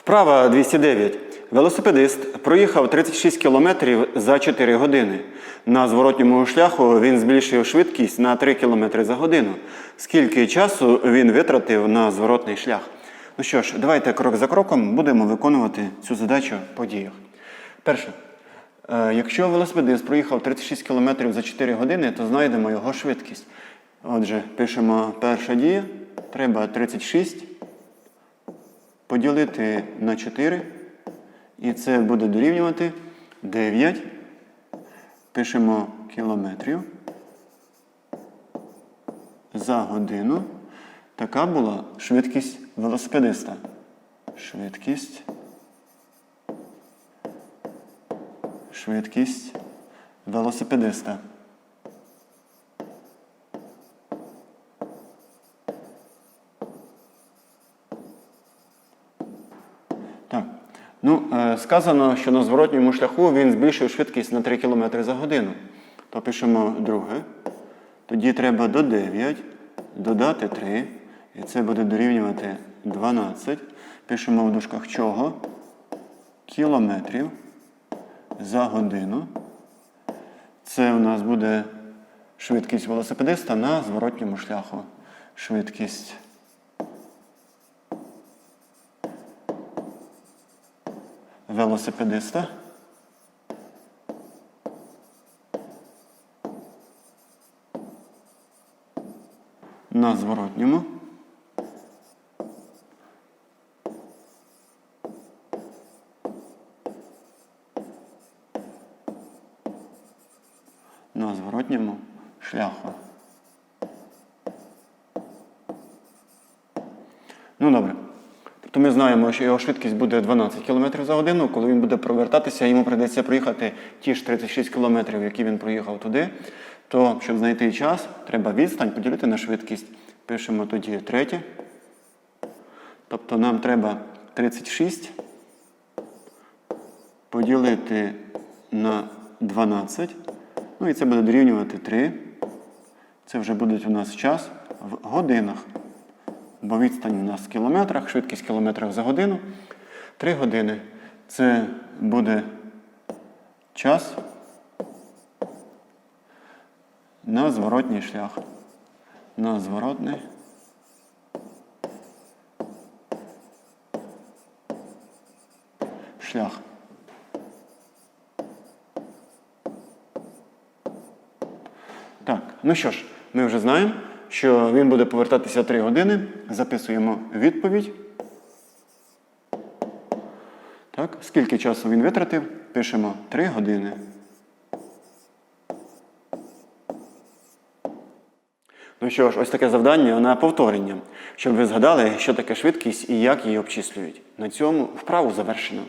Вправа 209. Велосипедист проїхав 36 км за 4 години. На зворотньому шляху він збільшив швидкість на 3 км за годину. Скільки часу він витратив на зворотний шлях? Ну що ж, давайте крок за кроком будемо виконувати цю задачу по діях. Перше. Е, Якщо велосипедист проїхав 36 км за 4 години, то знайдемо його швидкість. Отже, пишемо перша дія. Треба 36 поділити на 4. І це буде дорівнювати 9. Пишемо кілометрів за годину. Така була швидкість велосипедиста. Швидкість. Швидкість велосипедиста. Так. Ну, е, сказано, що на зворотньому шляху він збільшив швидкість на 3 км за годину. То пишемо друге. Тоді треба до 9 додати 3. І це буде дорівнювати 12. Пишемо в дужках чого? Кілометрів за годину. Це у нас буде швидкість велосипедиста на зворотньому шляху. Швидкість. Велосипедиста. На зворотньому. На зворотньому шляху. Ну добре. Тобто ми знаємо, що його швидкість буде 12 км за годину. Коли він буде провертатися, йому прийдеться проїхати ті ж 36 км, які він проїхав туди. То, щоб знайти час, треба відстань поділити на швидкість. Пишемо тоді третє. Тобто нам треба 36 поділити на 12. Ну і це буде дорівнювати 3. Це вже буде у нас час в годинах. Бо відстань у нас в кілометрах, швидкість в кілометрах за годину. 3 години. Це буде час на зворотній шлях. На зворотний. Шлях. Так, ну що ж, ми вже знаємо, що він буде повертатися 3 години. Записуємо відповідь. Так, скільки часу він витратив? Пишемо 3 години. Ну що ж, ось таке завдання на повторення, щоб ви згадали, що таке швидкість і як її обчислюють. На цьому вправу завершено.